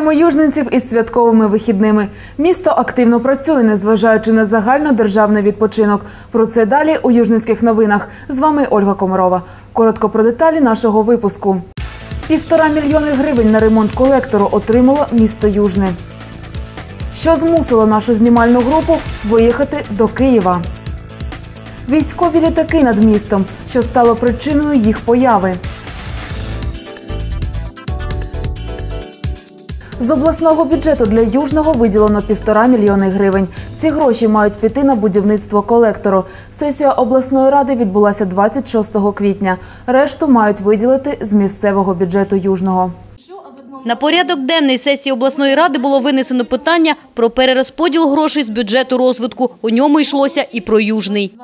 Вітаємо южненців із святковими вихідними. Місто активно працює, незважаючи на загальнодержавний відпочинок. Про це далі у южненських новинах. З вами Ольга Комарова. Коротко про деталі нашого випуску. Півтора мільйони гривень на ремонт колектору отримало місто Южне. Що змусило нашу знімальну групу виїхати до Києва? Військові літаки над містом, що стало причиною їх появи. З обласного бюджету для Южного виділено півтора мільйони гривень. Ці гроші мають піти на будівництво колектору. Сесія обласної ради відбулася 26 квітня. Решту мають виділити з місцевого бюджету Южного. На порядок денний сесії обласної ради було винесено питання про перерозподіл грошей з бюджету розвитку. У ньому йшлося і про Южний.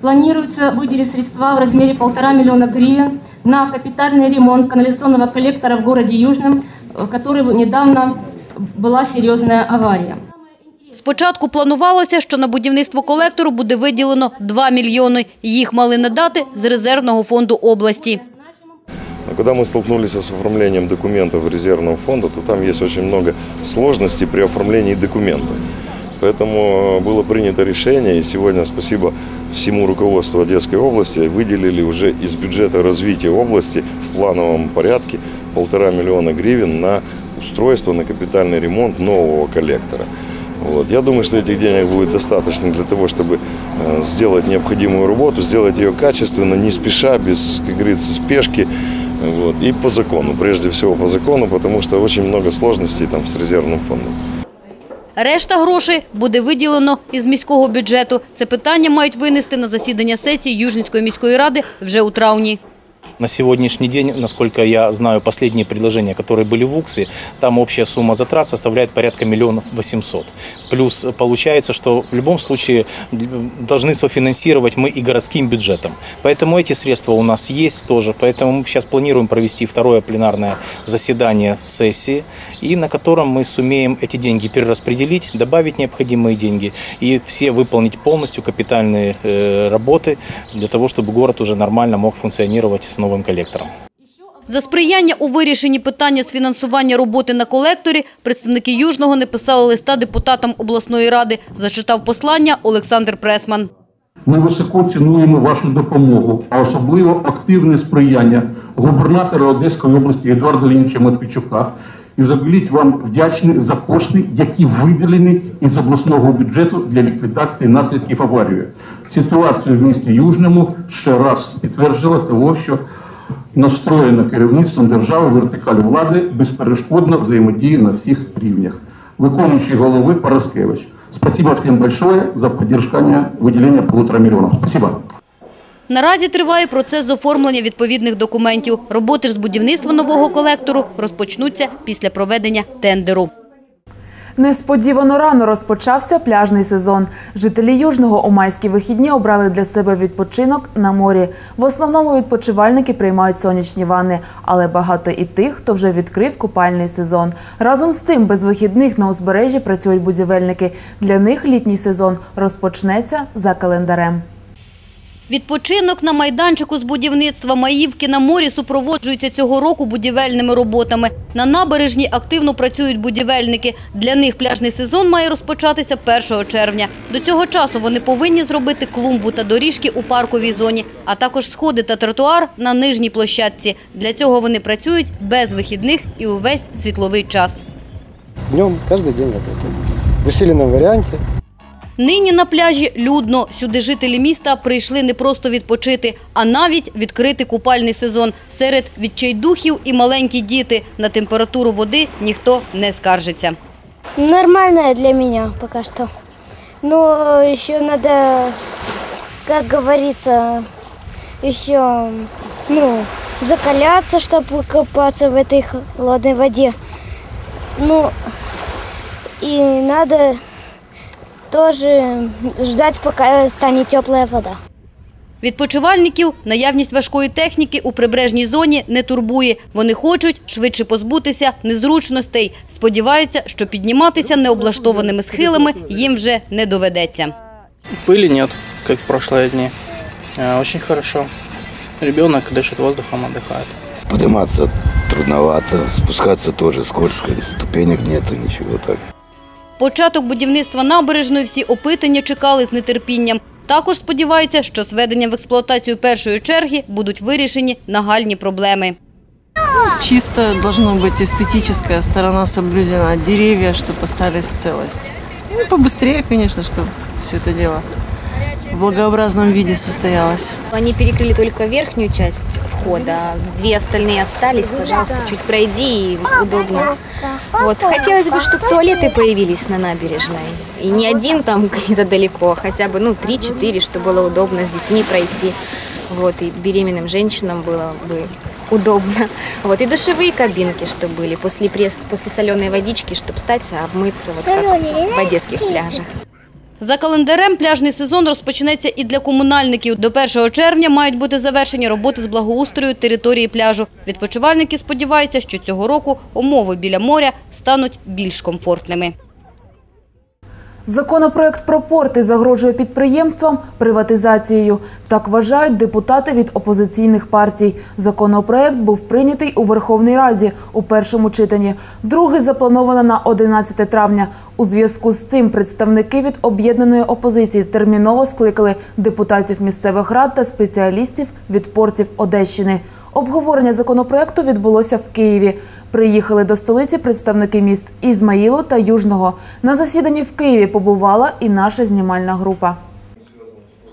Планируется выделить средства в размере полтора миллиона гривен на капитальный ремонт канализационного коллектора в городе Южном, в который недавно была серьезная авария. Спочатку планувалося, що на будівництво колектору буде виділено 2 мільйони. Їх мали надати з резервного фонду області. Но когда мы столкнулись с оформлением документов резервного фонда, то там есть очень много сложностей при оформлении документов. Поэтому было принято решение, и сегодня спасибо всему руководству Одесской области, выделили уже из бюджета развития области в плановом порядке полтора миллиона гривен на устройство, на капитальный ремонт нового коллектора. Вот. Я думаю, что этих денег будет достаточно для того, чтобы э, сделать необходимую работу, сделать ее качественно, не спеша, без, как говорится, спешки. Вот. И по закону, прежде всего по закону, потому что очень много сложностей там с резервным фондом. Решта грошей буде виділено із міського бюджету. Це питання мають винести на засідання сесії Южницької міської ради вже у травні. На сегодняшний день, насколько я знаю, последние предложения, которые были в УКСе, там общая сумма затрат составляет порядка миллионов восемьсот. Плюс получается, что в любом случае должны софинансировать мы и городским бюджетом. Поэтому эти средства у нас есть тоже. Поэтому мы сейчас планируем провести второе пленарное заседание сессии, и на котором мы сумеем эти деньги перераспределить, добавить необходимые деньги и все выполнить полностью капитальные э, работы для того, чтобы город уже нормально мог функционировать с новым коллектором. За сприяння у вирішенні питання з фінансування роботи на колекторі представники Южного не писали листа депутатам обласної ради, зачитав послання Олександр Пресман. Ми високо цінуємо вашу допомогу, а особливо активне сприяння губернатора Одеської області Едуарда Лініча Матвійчука. І взагалі вам вдячні за кошти, які виділені із обласного бюджету для ліквідації наслідків аварії. Ситуацію в місті Южному ще раз підтверджила того, що настроєно керівництвом держави вертикаль влади безперешкодно взаємодіє на всіх рівнях. Виконуючий голови Параскевич. Спасибо всім большое за поддержание виділення полутора мільйонів. Спасибо. Наразі триває процес з оформлення відповідних документів. Роботи ж з будівництва нового колектору розпочнуться після проведення тендеру. Несподівано рано розпочався пляжний сезон. Жителі Южного у майські вихідні обрали для себе відпочинок на морі. В основному відпочивальники приймають сонячні ванни, але багато і тих, хто вже відкрив купальний сезон. Разом з тим, без вихідних на узбережжі працюють будівельники. Для них літній сезон розпочнеться за календарем. Відпочинок на майданчику з будівництва Маївки на морі супроводжується цього року будівельними роботами. На набережні активно працюють будівельники. Для них пляжний сезон має розпочатися 1 червня. До цього часу вони повинні зробити клумбу та доріжки у парковій зоні, а також сходи та тротуар на нижній площадці. Для цього вони працюють без вихідних і увесь світловий час. Днем каждый день работаем. В усиленном варианте. Нині на пляжі людно. Сюди жителі міста прийшли не просто відпочити, а навіть відкрити купальний сезон. Серед відчайдухів і маленькі діти. На температуру води ніхто не скаржиться. Нормальная для меня пока что. Но еще надо, как говорится, еще ну, закаляться, чтобы купаться в этой холодной воде. Ну, и надо тоже ждать, пока станет теплая вода. Відпочивальників наявність важкої техніки у прибережній зоні не турбує. Вони хочуть швидше позбутися незручностей. Сподіваються, що підніматися необлаштованими схилами їм вже не доведеться. Пыли нет, как в прошлые дни. Э, Очень хорошо. Ребенок дышит воздухом, отдыхает. подниматься трудновато. Спускаться тоже скользко, ступенек нету, ничего так. Початок будівництва набережної всі опитані чекали з нетерпінням. Також сподіваються, що з введенням в експлуатацію першої черги будуть вирішені нагальні проблеми. Чисто должно быть эстетическая сторона соблюдена. Деревья, чтобы остались в целости. Ну, и побыстрее, конечно, чтобы все это дело в благообразном виде состоялось. Они перекрыли только верхнюю часть входа, а две остальные остались. Пожалуйста, чуть пройди и удобно. Вот. Хотелось бы, чтобы туалеты появились на набережной. И не один там где-то далеко, а хотя бы ну, 3-4, чтобы было удобно с детьми пройти. Вот. И беременным женщинам было бы удобно. Вот. И душевые кабинки, чтобы были после, пресс, после соленой водички, чтобы встать, обмыться, вот как в одесских пляжах. За календарем пляжний сезон розпочнеться і для комунальників. До 1 червня мають бути завершені роботи з благоустрою території пляжу. Відпочивальники сподіваються, що цього року умови біля моря стануть більш комфортними. Законопроект про порти загрожує підприємствам приватизацією. Так вважають депутати від опозиційних партій. Законопроект був прийнятий у Верховній Раді у першому читанні. Другий заплановано на 11 травня. У зв'язку з цим представники від об'єднаної опозиції терміново скликали депутатів місцевих рад та спеціалістів від портів Одещини. Обговорення законопроекту відбулося в Києві. Приїхали до столиці представники міст Ізмаїлу та Южного. На засіданні в Києві побувала і наша знімальна група.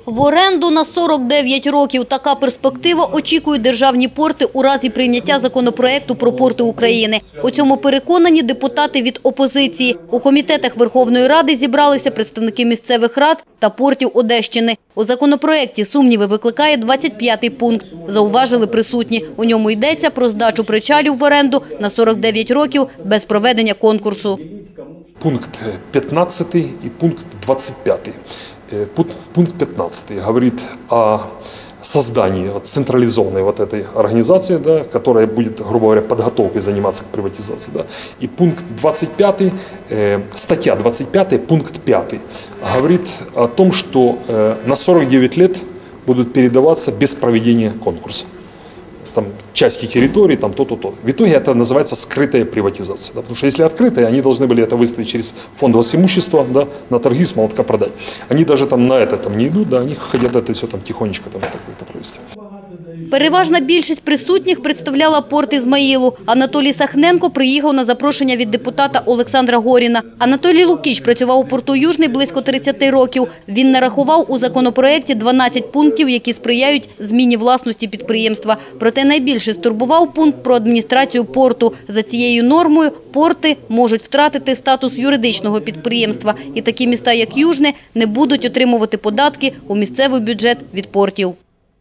В оренду на 49 років така перспектива очікують державні порти у разі прийняття законопроекту про порти України. У цьому переконані депутати від опозиції. У комітетах Верховної Ради зібралися представники місцевих рад та портів Одещини. У законопроекті сумніви викликає 25-й пункт. Зауважили присутні. У ньому йдеться про здачу причалів в оренду на 49 років без проведення конкурсу. Пункт 15 и пункт 25. Э, Пункт 15 говорит о создании вот централизованной вот этой организации, да, которая будет, грубо говоря, подготовкой заниматься к приватизации. Да. И пункт 25, э, статья 25, пункт 5 говорит о том, что э, на 49 лет будут передаваться без проведения конкурса там, части территории, там то-то, то. В итоге это называется скрытая приватизация. Да? Потому что если открытая, они должны были это выставить через фонд имущества, да, на торги с молотка продать. Они даже там на это там не идут, да, они хотят это все там тихонечко там это как-то провести. Переважна більшість присутніх представляла порт Ізмаїлу. Анатолій Сахненко приїхав на запрошення від депутата Олександра Горіна. Анатолій Лукіч працював у порту Южний близько 30 років. Він нарахував у законопроекті 12 пунктів, які сприяють зміні власності підприємства. Проте найбільше стурбував пункт про адміністрацію порту. За цією нормою порти можуть втратити статус юридичного підприємства. І такі міста, як Южне, не будуть отримувати податки у місцевий бюджет від портів.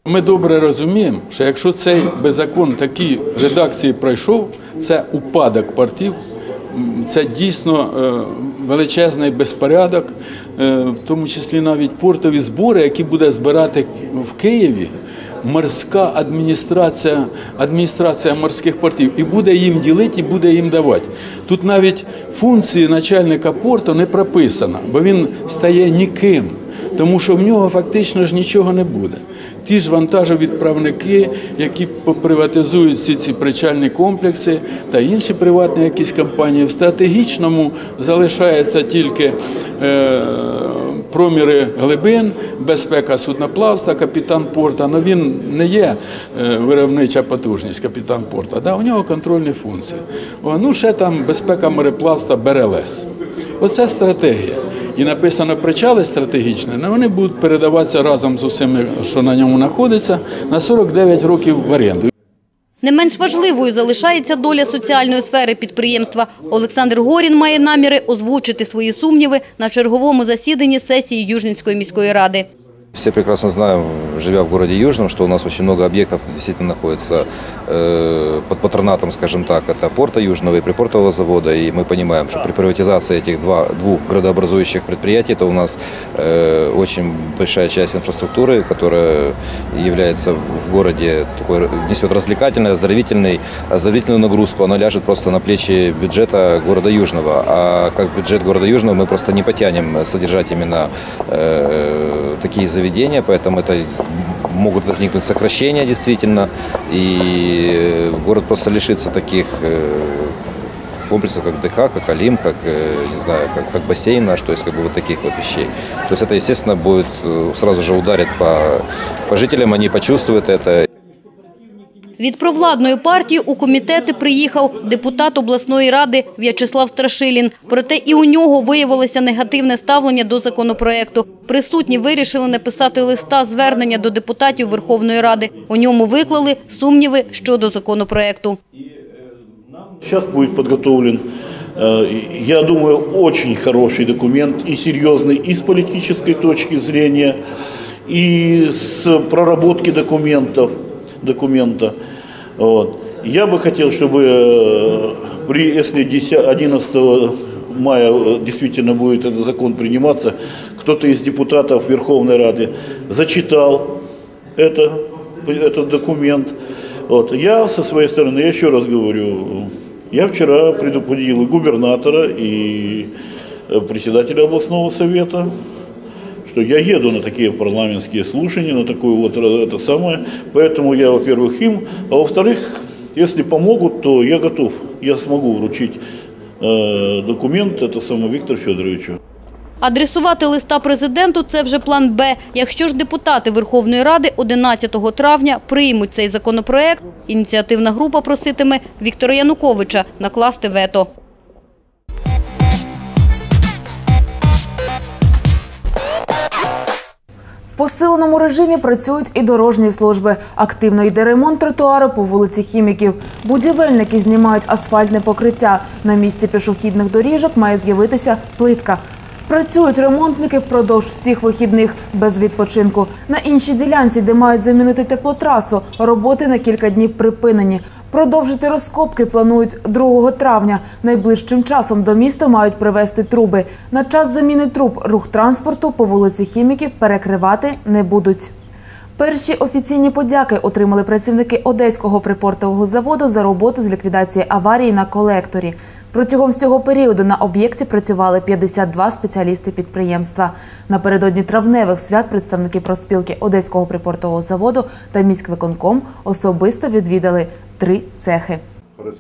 Ми добре розуміємо, що якщо цей беззакон такій редакції пройшов, це упадок партів, це дійсно е, величезний безпорядок, е, в тому числі навіть портові збори, які буде збирати в Києві. Морська адміністрація, адміністрація морських портів і буде їм ділити, і буде їм давати. Тут навіть функції начальника порту не прописано, бо він стає ніким, тому що в нього фактично ж нічого не буде. Ті ж вантажовідправники, які поприватизують всі ці причальні комплекси та інші приватні якісь компанії, в стратегічному залишається тільки е, проміри глибин, безпека судноплавства, капітан порта. але він не є е, виробнича потужність капітан порта. Да? У нього контрольні функції. О, ну ще там безпека мореплавства БРЛС. Оце стратегія. І написано причали стратегічні, але вони будуть передаватися разом з усіми, що на ньому знаходиться, на 49 років в оренду. Не менш важливою залишається доля соціальної сфери підприємства. Олександр Горін має наміри озвучити свої сумніви на черговому засіданні сесії Южненської міської ради. Все прекрасно знаем, живя в городе Южном, что у нас очень много объектов действительно находится э, под патронатом, скажем так, это порта Южного и припортового завода. И мы понимаем, что при приватизации этих два, двух градообразующих предприятий, это у нас э, очень большая часть инфраструктуры, которая является в, в городе, такой, несет развлекательный, оздоровительный, оздоровительную нагрузку. Она ляжет просто на плечи бюджета города Южного. А как бюджет города Южного мы просто не потянем содержать именно э, такие заведения, поэтому это могут возникнуть сокращения действительно, и город просто лишится таких э, комплексов, как ДК, как Алим, как, э, не знаю, как, как бассейн наш, то есть как бы вот таких вот вещей. То есть это, естественно, будет э, сразу же ударит по, по жителям, они почувствуют это, Від провладної партії у комітети приїхав депутат обласної ради В'ячеслав Страшилін. Проте і у нього виявилося негативне ставлення до законопроекту. Присутні вирішили написати листа звернення до депутатів Верховної Ради. У ньому виклали сумніви щодо законопроекту. Сейчас будет подготовлен, э, я думаю, очень хороший документ и серьезный и с политической точки зрения, и с проработки документов, документа. Вот. Я бы хотел, чтобы э, при, если 10 11 мая э, действительно будет этот закон приниматься, кто-то из депутатов Верховной Рады зачитал это, этот документ. Вот. Я со своей стороны, я еще раз говорю, я вчера предупредил и губернатора, и э, председателя областного совета, что я еду на такие парламентские слушания, на такое вот э, это самое. Поэтому я, во-первых, им, а во-вторых, если помогут, то я готов, я смогу вручить э, документ это самому Виктору Федоровичу. Адресувати листа президенту – це вже план «Б». Якщо ж депутати Верховної Ради 11 травня приймуть цей законопроект, ініціативна група проситиме Віктора Януковича накласти вето. Посиленому режимі працюють і дорожні служби. Активно йде ремонт тротуару по вулиці Хіміків. Будівельники знімають асфальтне покриття. На місці пішохідних доріжок має з'явитися плитка. Працюють ремонтники впродовж всіх вихідних без відпочинку. На іншій ділянці, де мають замінити теплотрасу, роботи на кілька днів припинені. Продовжити розкопки планують 2 травня. Найближчим часом до міста мають привезти труби. На час заміни труб рух транспорту по вулиці Хіміків перекривати не будуть. Перші офіційні подяки отримали працівники Одеського припортового заводу за роботу з ліквідації аварії на колекторі. Протягом всього періоду на об'єкті працювали 52 спеціалісти підприємства. Напередодні травневих свят представники профспілки Одеського припортового заводу та міськвиконком особисто відвідали три цехи.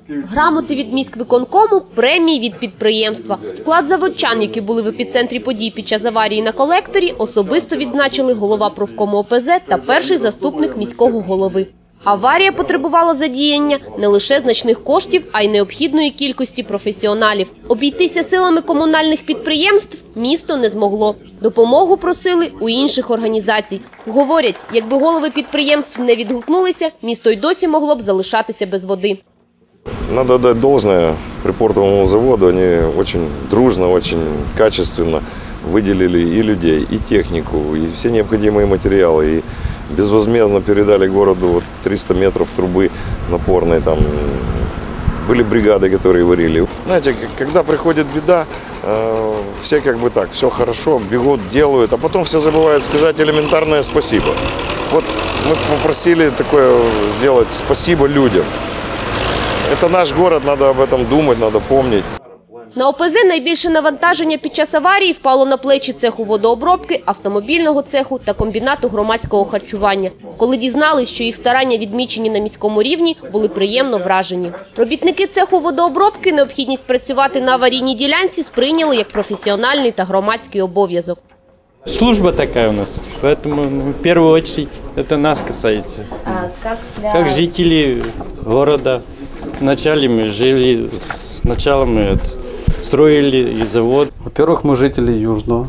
Грамоти від міськвиконкому, премії від підприємства. Вклад заводчан, які були в епіцентрі подій під час аварії на колекторі, особисто відзначили голова профкому ОПЗ та перший заступник міського голови. Аварія потребувала задіяння не лише значних коштів, а й необхідної кількості професіоналів. Обійтися силами комунальних підприємств місто не змогло. Допомогу просили у інших організацій. Говорять, якби голови підприємств не відгукнулися, місто й досі могло б залишатися без води. Надо отдать должное припортовому заводу. Они очень дружно, очень качественно выделили и людей, и технику, и все необходимые материалы. И Безвозмездно передали городу вот 300 метров трубы напорной. Там были бригады, которые варили. Знаете, когда приходит беда, э, все как бы так, все хорошо, бегут, делают, а потом все забывают сказать элементарное спасибо. Вот мы попросили такое сделать спасибо людям. Это наш город, надо об этом думать, надо помнить. На ОПЗ найбільше навантаження під час аварії впало на плечі цеху водообробки, автомобільного цеху та комбінату громадського харчування. Коли дізнались, що їх старання відмічені на міському рівні, були приємно вражені. Робітники цеху водообробки необхідність працювати на аварійній ділянці сприйняли як професіональний та громадський обов'язок. Служба такая у нас, поэтому ну, в первую очередь это нас касается. Как жители города. Вначале мы жили, сначала мы это, строили и завод. Во-первых, мы жители Южного.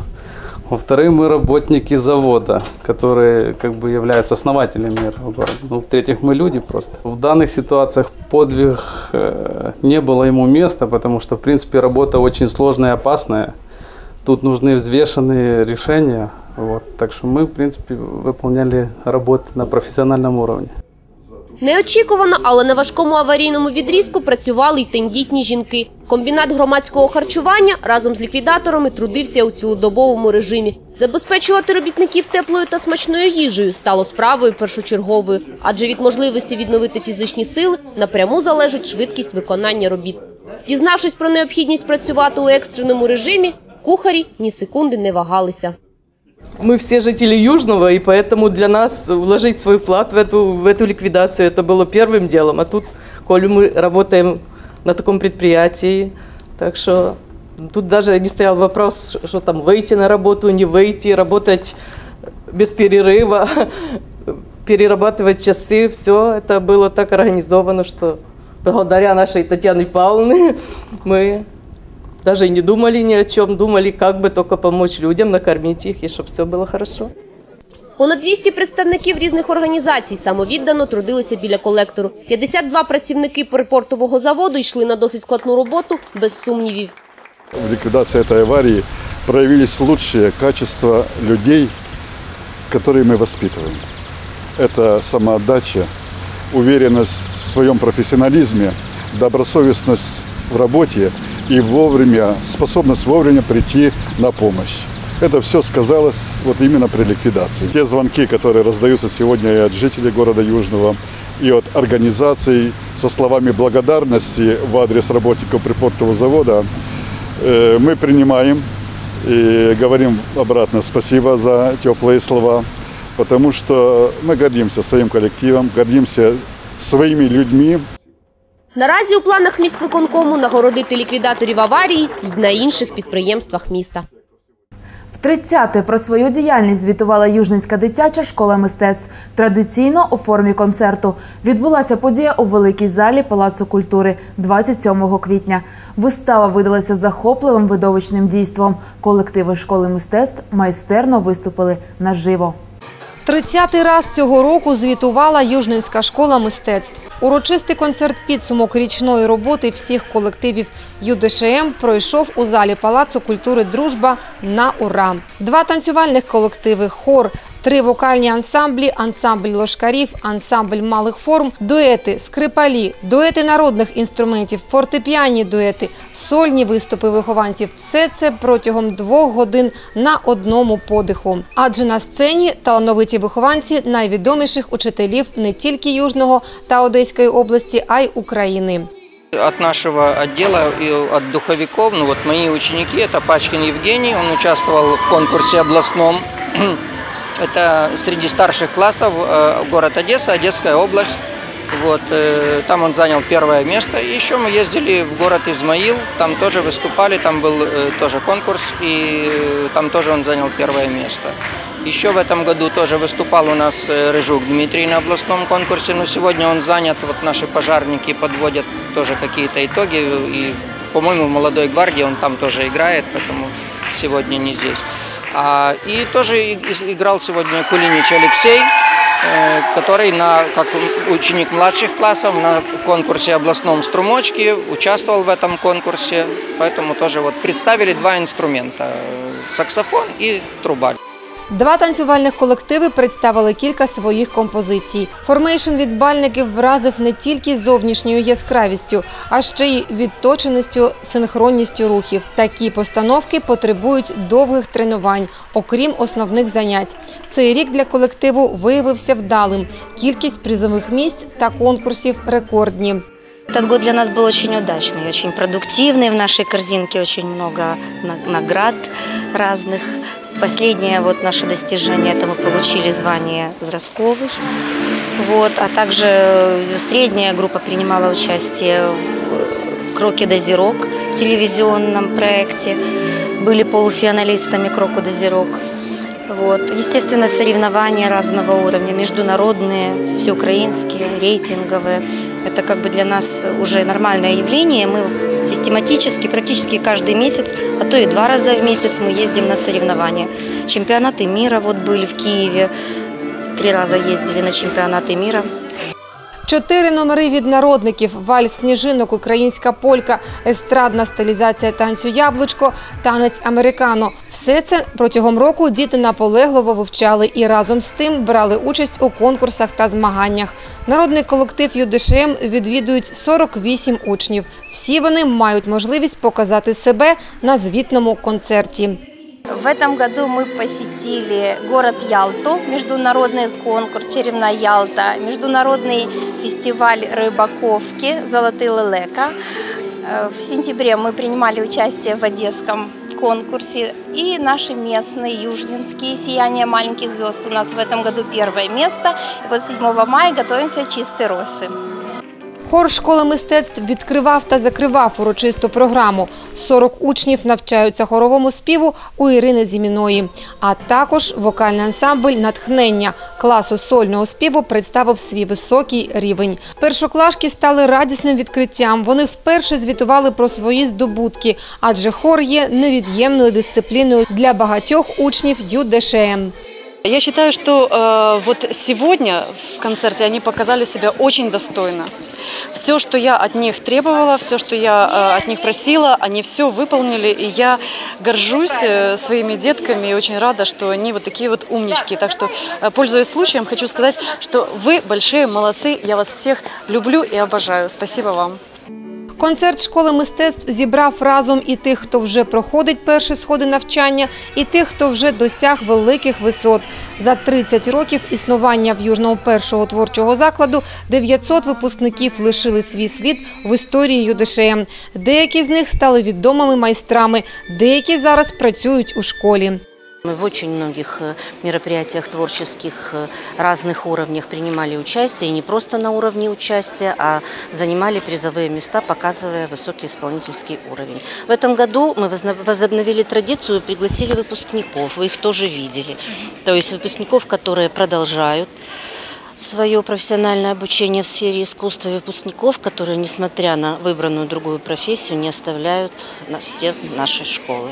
Во-вторых, мы работники завода, которые как бы являются основателями этого города. Ну, в-третьих, мы люди просто. В данных ситуациях подвиг э, не было ему места, потому что, в принципе, работа очень сложная и опасная. Тут нужны взвешенные решения. Вот. Так что мы, в принципе, выполняли работу на профессиональном уровне. Неочікувано, але на важкому аварійному відрізку працювали й тендітні жінки. Комбінат громадського харчування разом з ліквідаторами трудився у цілодобовому режимі. Забезпечувати робітників теплою та смачною їжею стало справою першочерговою, адже від можливості відновити фізичні сили напряму залежить швидкість виконання робіт. Дізнавшись про необхідність працювати у екстреному режимі, кухарі ні секунди не вагалися. Мы все жители Южного, и поэтому для нас вложить свой вклад в эту, в эту ликвидацию, это было первым делом. А тут, коли мы работаем на таком предприятии, так что тут даже не стоял вопрос, что там выйти на работу, не выйти, работать без перерыва, перерабатывать часы, все это было так организовано, что благодаря нашей Татьяне Павловне мы даже и не думали ни о чем, думали, как бы только помочь людям, накормить их, и чтобы все было хорошо. Понад 200 представників різних організацій самовіддано трудилися біля колектору. 52 працівники припортового заводу йшли на досить складну роботу без сумнівів. В ликвидации этой аварии проявились лучшие качества людей, которые мы воспитываем. Это самоотдача, уверенность в своем профессионализме, добросовестность в работе и вовремя, способность вовремя прийти на помощь. Это все сказалось вот именно при ликвидации. Те звонки, которые раздаются сегодня и от жителей города Южного, и от организаций со словами благодарности в адрес работников припортового завода, э, мы принимаем и говорим обратно спасибо за теплые слова, потому что мы гордимся своим коллективом, гордимся своими людьми, Наразі у планах міськвиконкому нагородити ліквідаторів аварії й на інших підприємствах міста. В 30-те про свою діяльність звітувала Южницька дитяча школа мистецтв. Традиційно у формі концерту. Відбулася подія у великій залі Палацу культури 27 квітня. Вистава видалася захопливим видовищним дійством. Колективи школи мистецтв майстерно виступили наживо. 30-й раз цього року звітувала Южненська школа мистецтв. Урочистий концерт підсумок річної роботи всіх колективів ЮДШМ пройшов у залі Палацу культури Дружба на ура. Два танцювальних колективи хор. Три вокальні ансамблі, ансамбль лошкарів, ансамбль малих форм, дуети, скрипалі, дуети народних інструментів, фортепіанні дуети, сольні виступи вихованців – все це протягом двох годин на одному подиху. Адже на сцені талановиті вихованці найвідоміших учителів не тільки Южного та Одеської області, а й України. От нашего отдела и от духовиков, ну вот мои ученики, это Пачкин Евгений, он участвовал в конкурсе областном. Это среди старших классов э, город Одесса, Одесская область. Вот, э, там он занял первое место. И еще мы ездили в город Измаил, там тоже выступали, там был э, тоже конкурс, и там тоже он занял первое место. Еще в этом году тоже выступал у нас Рыжук Дмитрий на областном конкурсе, но сегодня он занят, вот наши пожарники подводят тоже какие-то итоги, и, по-моему, в «Молодой гвардии» он там тоже играет, поэтому сегодня не здесь. А, и тоже играл сегодня Кулинич Алексей, э, который на, как ученик младших классов на конкурсе областном «Струмочки» участвовал в этом конкурсе, поэтому тоже вот представили два инструмента – саксофон и труба. Два танцювальних колективи представили кілька своїх композицій. Формейшн відбальників вразив не тільки зовнішньою яскравістю, а ще й відточеністю, синхронністю рухів. Такі постановки потребують довгих тренувань, окрім основних занять. Цей рік для колективу виявився вдалим. Кількість призових місць та конкурсів рекордні. Этот год для нас был очень удачный, очень продуктивный. В нашей корзинке очень много на- наград разных. Последнее вот наше достижение, это мы получили звание Зразковый. Вот, а также средняя группа принимала участие в «Кроке Дозирок» в телевизионном проекте. Были полуфиналистами «Кроку Дозирок». Вот. Естественно, соревнования разного уровня, международные, всеукраинские, рейтинговые. Это как бы для нас уже нормальное явление. Мы систематически, практически каждый месяц, а то и два раза в месяц мы ездим на соревнования. Чемпионаты мира вот были в Киеве. Три раза ездили на чемпионаты мира. Чотири номери від народників: вальс сніжинок, українська полька, естрадна стилізація танцю яблучко, танець американо. Все це протягом року діти наполегливо вивчали і разом з тим брали участь у конкурсах та змаганнях. Народний колектив ЮДШМ відвідують 48 учнів. Всі вони мають можливість показати себе на звітному концерті. Этом году мы посетили город Ялту, международный конкурс «Черевна Ялта», международный фестиваль рыбаковки «Золотые лелека». Э, В сентябре мы принимали участие в Одесском конкурсе. И наши местные, южнинские «Сияние маленьких звезд» у нас в этом году первое место. И вот 7 мая готовимся «Чистые росы». Хор школи мистецтв відкривав та закривав урочисту програму. 40 учнів навчаються хоровому співу у Ірини Зіміної. А також вокальний ансамбль «Натхнення» класу сольного співу представив свій високий рівень. Першоклашки стали радісним відкриттям. Вони вперше звітували про свої здобутки, адже хор є невід'ємною дисципліною для багатьох учнів ЮДШМ. Я считаю, что э, вот сегодня в концерте они показали себя очень достойно. Все, что я от них требовала, все, что я э, от них просила, они все выполнили, и я горжусь э, своими детками и очень рада, что они вот такие вот умнички. Так что, э, пользуясь случаем, хочу сказать, что вы большие молодцы, я вас всех люблю и обожаю. Спасибо вам. Концерт школи мистецтв зібрав разом і тих, хто вже проходить перші сходи навчання, і тих, хто вже досяг великих висот. За 30 років існування в Южному першого творчого закладу 900 випускників лишили свій слід в історії ЮДШМ. Деякі з них стали відомими майстрами, деякі зараз працюють у школі. Мы в очень многих э, мероприятиях творческих э, разных уровнях принимали участие, и не просто на уровне участия, а занимали призовые места, показывая высокий исполнительский уровень. В этом году мы возобновили традицию, пригласили выпускников, вы их тоже видели. То есть выпускников, которые продолжают свое профессиональное обучение в сфере искусства, выпускников, которые, несмотря на выбранную другую профессию, не оставляют на стен нашей школы.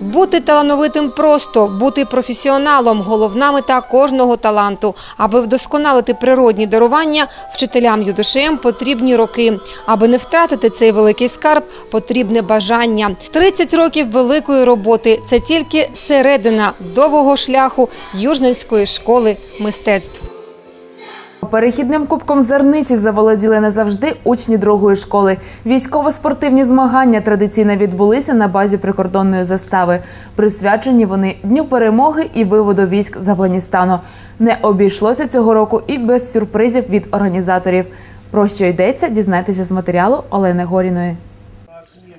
Бути талановитим просто, бути професіоналом – головна мета кожного таланту. Аби вдосконалити природні дарування, вчителям ЮДШМ потрібні роки. Аби не втратити цей великий скарб, потрібне бажання. 30 років великої роботи – це тільки середина довгого шляху Южненської школи мистецтв. Перехідним кубком зерниці заволоділи назавжди учні другої школи. Військово-спортивні змагання традиційно відбулися на базі прикордонної застави. Присвячені вони Дню перемоги і виводу військ з Афганістану. Не обійшлося цього року і без сюрпризів від організаторів. Про що йдеться, дізнайтеся з матеріалу Олени Горіної.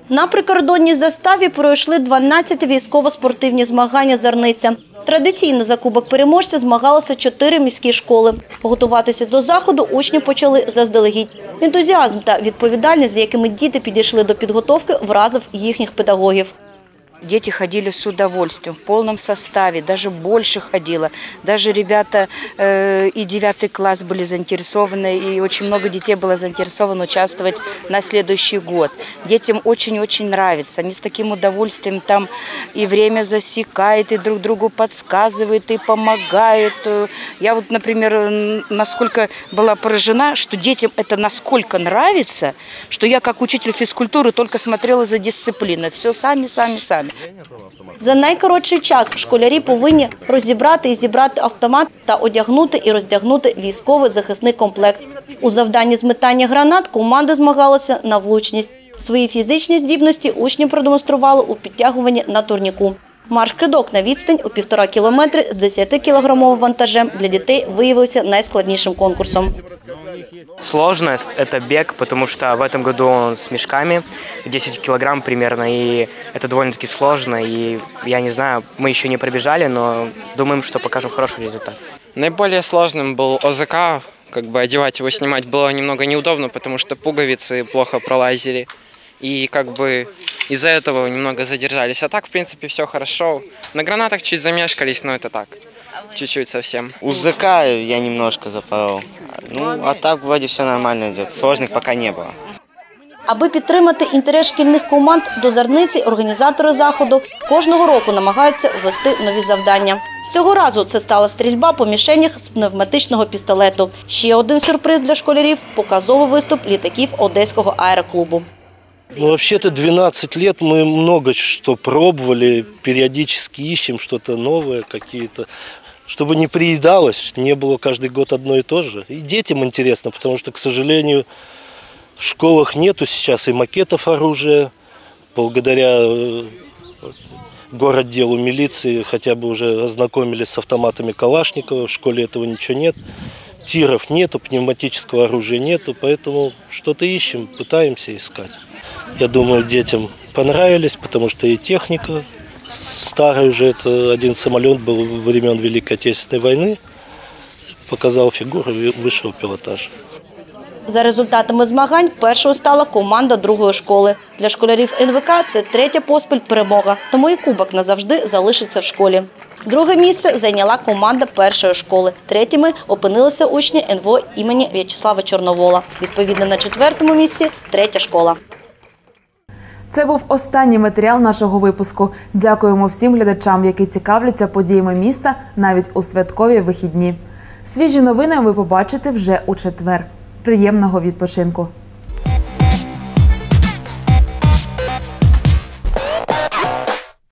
На прикордонній заставі пройшли 12 військово-спортивні змагання «Зерниця». Традиційно за кубок переможця змагалися чотири міські школи. Готуватися до заходу учні почали заздалегідь. Ентузіазм та відповідальність, з якими діти підійшли до підготовки, вразив їхніх педагогів. Дети ходили с удовольствием, в полном составе, даже больше ходило. Даже ребята э, и девятый класс были заинтересованы, и очень много детей было заинтересовано участвовать на следующий год. Детям очень-очень нравится. Они с таким удовольствием там и время засекают, и друг другу подсказывают, и помогают. Я вот, например, насколько была поражена, что детям это насколько нравится, что я как учитель физкультуры только смотрела за дисциплиной. Все сами, сами, сами. За найкоротший час школярі повинні розібрати і зібрати автомат та одягнути і роздягнути військовий захисний комплект. У завданні з метання гранат команда змагалася на влучність. Свої фізичні здібності учні продемонстрували у підтягуванні на турніку. Марш-кидок на відстань у півтора кілометри з 10-кілограмовим вантажем для дітей виявився найскладнішим конкурсом. Сложность – это бег, потому что в этом году он с мешками, 10 килограмм примерно, и это довольно-таки сложно, и я не знаю, мы еще не пробежали, но думаем, что покажем хороший результат. Наиболее сложным был ОЗК, как бы одевать его, снимать было немного неудобно, потому что пуговицы плохо пролазили. И как бы из-за этого немного задержались. А так, в принципе, все хорошо. На гранатах чуть замешкались, но это так, чуть-чуть совсем. УЗК я немножко запорол. Ну, а так вроде все нормально идет. Сложных пока не было. Аби підтримати інтерес шкільних команд до зерниці, організатори заходу кожного року намагаються ввести нові завдання. Цього разу це стала стрільба по мішенях з пневматичного пістолету. Ще один сюрприз для школярів – показовий виступ літаків Одеського аероклубу. Ну, вообще-то 12 лет мы много что пробовали, периодически ищем что-то новое, какие-то, чтобы не приедалось, не было каждый год одно и то же. И детям интересно, потому что, к сожалению, в школах нету сейчас и макетов оружия, благодаря э, городделу милиции хотя бы уже ознакомились с автоматами Калашникова, в школе этого ничего нет. Тиров нету, пневматического оружия нету, поэтому что-то ищем, пытаемся искать. Я думаю, детям понравились, потому что и техника старая уже, это один самолет был времен Великой Отечественной войны, показал фигуру высшего пилотажа. За результатами змагань першою стала команда другої школи. Для школярів НВК це третя поспіль перемога, тому і кубок назавжди залишиться в школі. Друге місце зайняла команда першої школи. Третіми опинилися учні НВО імені В'ячеслава Чорновола. Відповідно на четвертому місці третя школа. Це був останній матеріал нашого випуску. Дякуємо всім глядачам, які цікавляться подіями міста навіть у святкові вихідні. Свіжі новини ви побачите вже у четвер. Приємного відпочинку!